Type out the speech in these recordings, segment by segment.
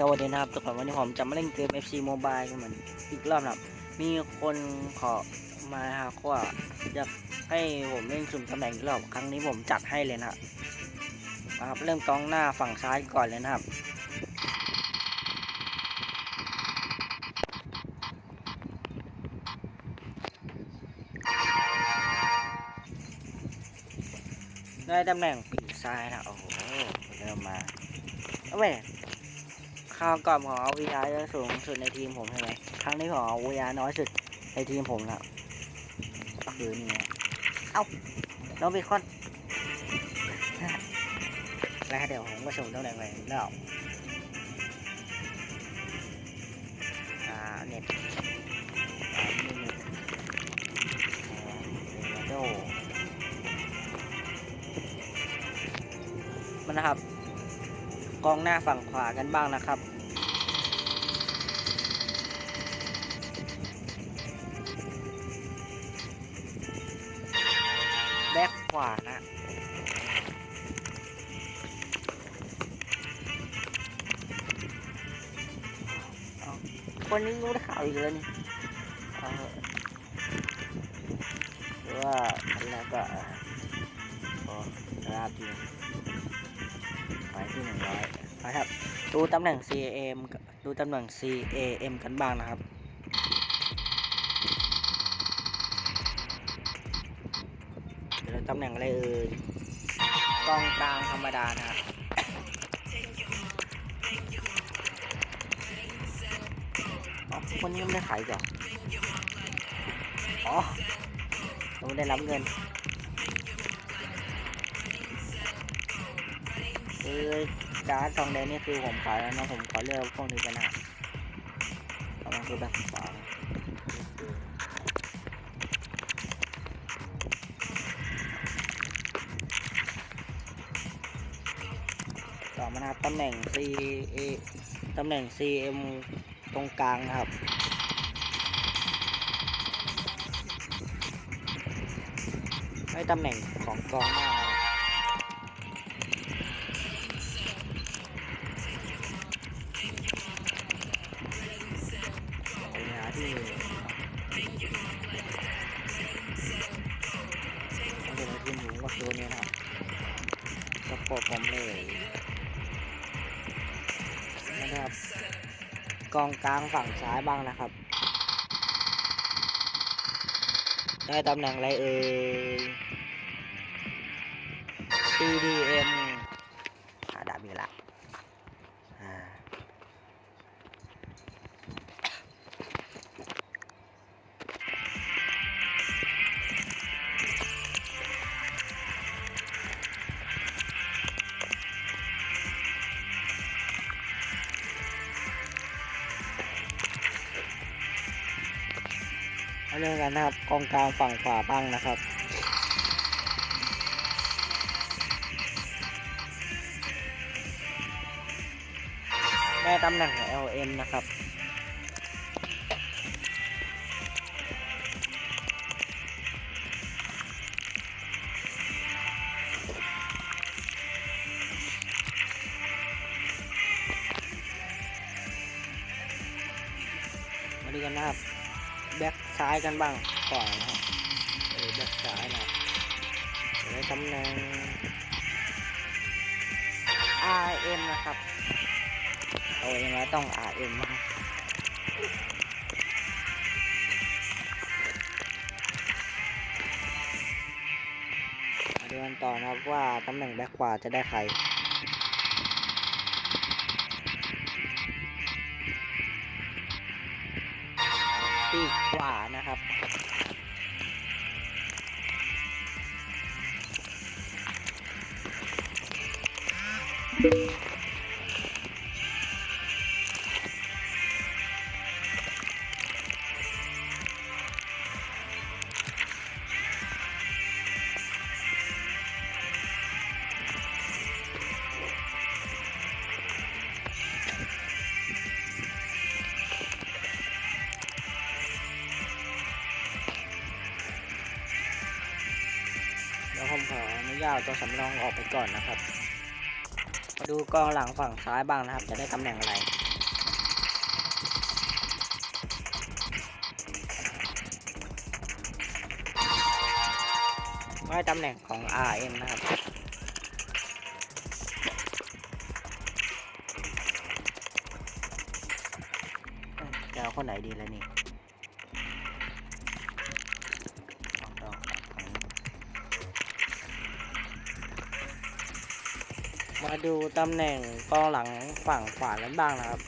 สวัสดีนะครับทุกคนวันนี้ผมจะมาเล่นเกม FC Mobile เหมือนอีกรอบนะครับ มีคนขอมาหาว่าอยากให้ผมเล่นสุ่มตำแหน่งอีกรอบครั้งนี้ผมจัดให้เลยนะครับเริ่มกองหน้าฝั่งซ้ายก่อนเลยนะครับได้ตำแหน่งปีกซ้ายนะโอ้โหเริ่มมาเอาเว้ย คราวก่อนผมเอา VR จะสูงสุดในทีมผมใช่ไหมครั้งนี้ผมเอา VR น้อยสุดในทีมผมนะก็คือนี่ไงเอ้าน้องเบคอนแล้วเดี๋ยวผมก็ส่งตำแหน่งไปแล้วอ่าเน็ตอ่านี่เน็ตอ่าเรโดมันนะครับ องหน้าฝั่งขวากันบ้างนะครับ แบ็คขวานะคนนี้รู้ข่าวอีกแล้วนี่หรือว่าอันนี้ก็เอ่อราบจริงไปที่หนึ่งร้อย นะครับ ดูตำแหน่ง CAM ดูตำแหน่ง CAM กันบ้างนะครับเดี๋ยวตำแหน่งอะไรเอ่ยกองกลางธรรมดานะครับอ๋อคนนี้ไม่ได้ขายก่อนอ๋อไม่ได้รับเงินคือ การ์ดทองแดงนี่คือผมขายแล้วนะผมขอเลือกพวกนี้กันนะครับเอามันคือแบบสองต่อมานะครับตำแหน่ง C A ตำแหน่ง C M ตรงกลางนะครับให้ตำแหน่งของกองหน้า เป็นทีมหมูก็คือนี้นะครับสปอร์ตผมเลยนะครับกองกลางฝั่งซ้ายบ้างนะครับ ได้ตำแหน่งอะไรเอ่ย CDM อาดาบีละื่องกันนะครับ กองกลางฝั่งขวาบ้างนะครับได้ตำแหน่ง LM นะครับ แบ็คซ้ายกันบ้างก่อนนะครับเออแบ็คซ้ายนะเดี๋ยวได้ตำแหน่ง RM นะครับเอายังไงต้อง RM นะครับมาดูกันต่อนะครับว่าตำแหน่งแบ็คขวาจะได้ใคร ปีกขวานะครับาตัวสำรองออกไปก่อนนะครับมาดูกองหลังฝั่งซ้ายบ้างนะครับ จะได้ตำแหน่งอะไรไม่ตำแหน่งของ RM นะครับ จะเาคนไหนดีแล้วนี่ ดูตำแหน่งกองหลังฝั่งขวากันบ้างนะครับ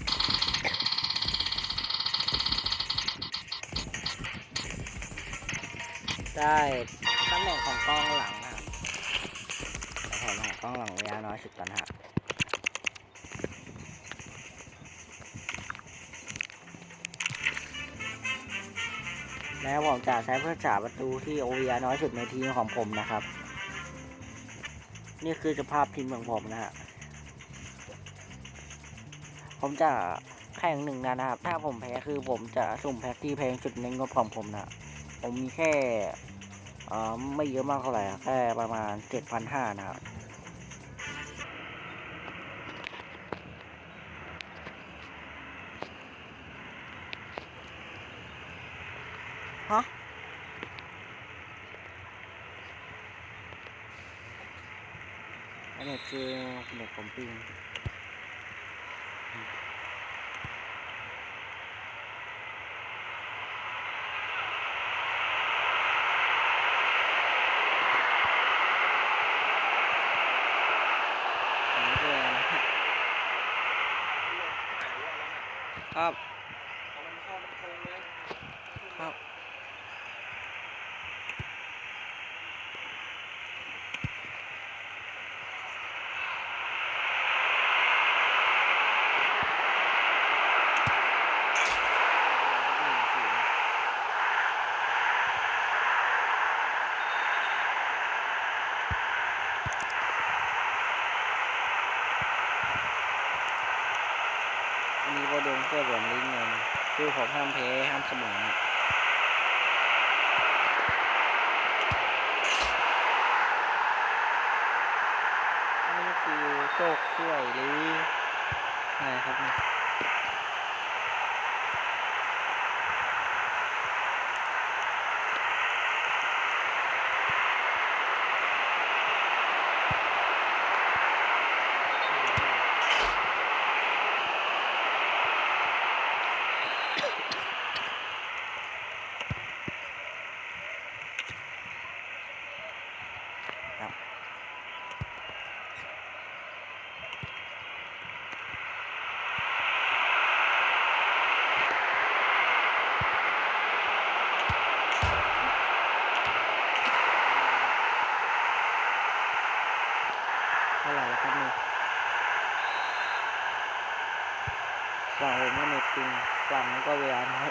ได้ตำแหน่งของกองหลังนะครับขอของกองหลังระยะน้อยสุดก่อนนะแล้วผมจะใช้เพื่อจ่าประตูที่ OVR น้อยสุดในทีมของผมนะครับ นี่คือสภาพทีมของผมนะฮะ ผมจะแข่งหนึ่งนะครับ ถ้าผมแพ้คือผมจะสุ่มแพ็กที่แพงสุดในงบของผมนะ ผมมีแค่อ่อไม่เยอะมากเท่าไหร่แค่ประมาณเจ็ดพันห้านะครับ อันนี้คือเด็กผมปิ้งอันนี้คืออะไรนะครับ ครับ มีโบดนเพื่อเหลืองลิ้นเงินคือผมห้ามแพ้ห้ามเสมอนี่คือโชคช่วยหรืออะไรครับเนี่ย ครับเนี่ยฝั่งผมก็เน็ตจริงฝั่งก็เวลาน้อย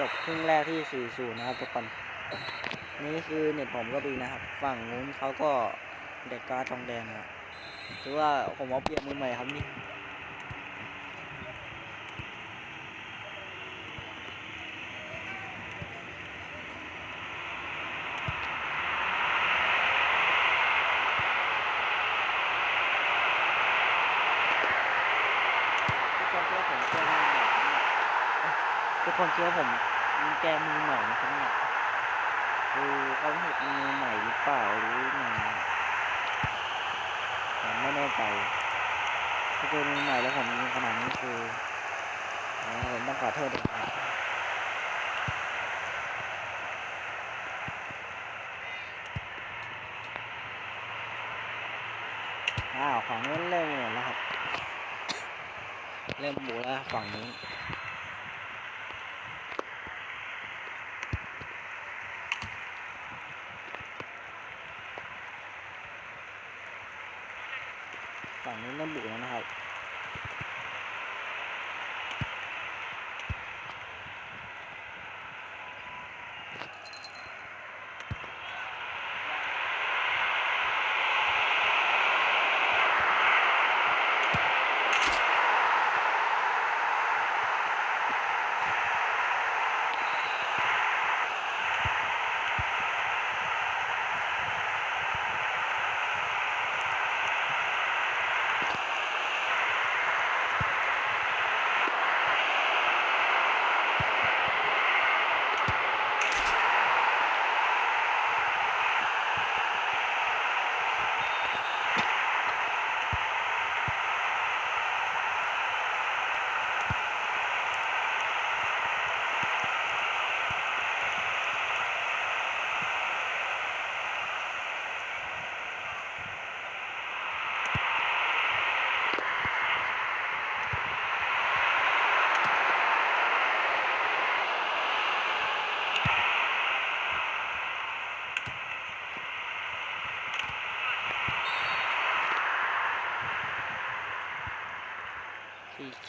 จบครึ่งแรกที่ 4-0 นะครับทุกคนนี่คือเน็ตผมก็ดีนะครับ ฝั่งนู้นเขาก็เด็กกาทองแดงนะครับถือว่าผมเอาเปรียบมือใหม่ครับนี่ ทุกคนเชื่อผมแกมือใหม่นะครับเนี่ยคือเขาเห็นมือใหม่หรือเปล่าหรือยังผมไม่แน่ใจถ้าเจอมือใหม่แล้วผมยิงขนาดนี้คือผมต้องขอโทษด้วยครับอ้าว ของนี้เริ่มหมดแล้วครับ เริ่มหมดแล้วฝั่งนี้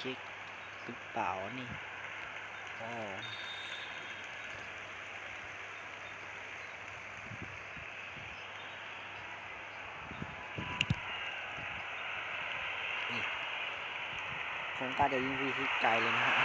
ช็คหรือเปล่านี่อ้นี่ผมก็จะยิงวีที่ไกลเลยนะฮะ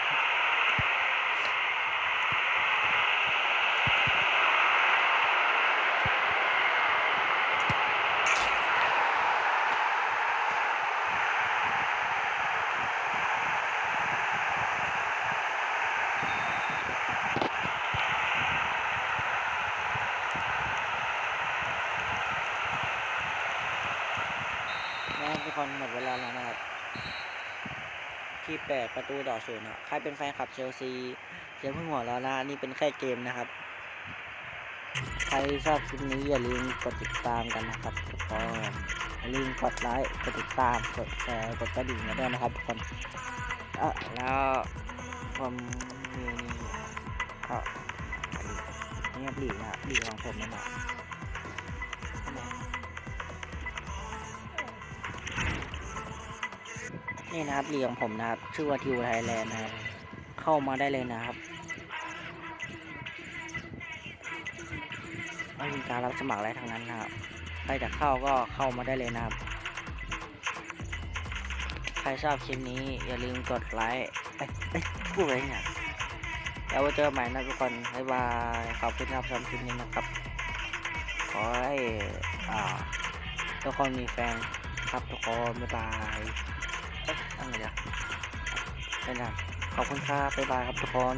นะครับทุกคนหมดเวลาแล้วนะครับ ที่แปดประตูต่อศูนย์นะใครเป็นแฟนคลับเชลซีอย่าเพิ่งหัวเราะนะนี่เป็นแค่เกมนะครับ ใครชอบคลิปนี้อย่าลืมกดติดตามกันนะครับทุกคนอย่าลืมกดไลค์กดติดตามกดแชร์กดกระดิ่งกันด้วยนะครับทุกคนเออแล้วผมมีนี่ก็นี่บีนะบีของผมนะ นี่นะครับเรียงผมนะครับ ชื่อว่าทิวไทยแลนด์นะครับ เข้ามาได้เลยนะครับไม่มีการรับสมัครอะไรทั้งนั้นนะครับ ใครจะเข้าก็เข้ามาได้เลยนะครับ ใครชอบคลิปนี้อย่าลืมกดไลค์เอ้ยเอ้ยพูดอะไรเนี่ยแล้วเจอใหม่นะทุกคน บ๊ายบาย ขอบคุณที่รับชมคลิปนี้นะครับ ขอให้ทุกคนมีแฟนครับทุกคน บ๊ายบาย อะไรเนี่ยเป็นไงขอบคุณครับบ๊ายบายครับทุกคน